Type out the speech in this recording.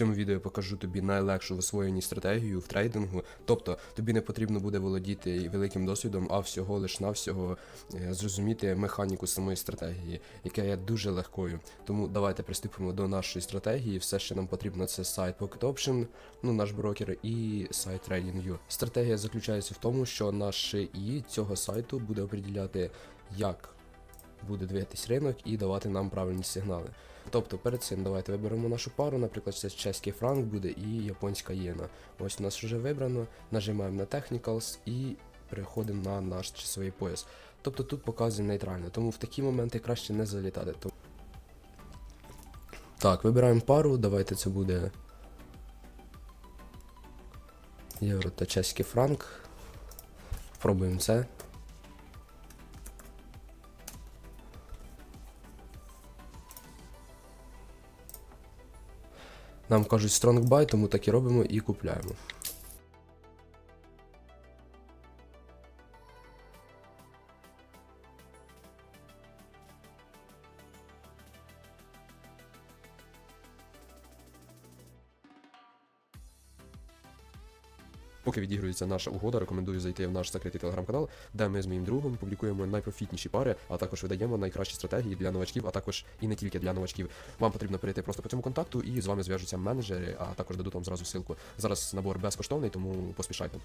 цьому відео я покажу тобі найлегшу в освоєнні стратегію в трейдингу. Тобто тобі не потрібно буде володіти великим досвідом, а всього лиш навсього е, зрозуміти механіку самої стратегії, яка є дуже легкою. Тому давайте приступимо до нашої стратегії. Все, що нам потрібно, це сайт Pocket Option, ну наш брокер, і сайт TradingView. Стратегія заключається в тому, що наш і цього сайту буде определяти, як буде двигатись ринок і давати нам правильні сигнали. Тобто перед цим давайте виберемо нашу пару, наприклад, це чеський франк буде і японська єна. Ось у нас вже вибрано, нажимаємо на Technicals і переходимо на наш часовий пояс. Тобто тут показує нейтрально, тому в такі моменти краще не залітати. Так, вибираємо пару, давайте це буде євро та чеський франк. Пробуємо це. Нам кажуть buy, тому так і робимо і купляємо. Поки відігрується наша угода, рекомендую зайти в наш закритий телеграм-канал, де ми з моїм другом публікуємо найпрофітніші пари, а також видаємо найкращі стратегії для новачків, а також і не тільки для новачків. Вам потрібно перейти просто по цьому контакту і з вами зв'яжуться менеджери, а також дадуть вам зразу ссылку. Зараз набор безкоштовний, тому поспішайте.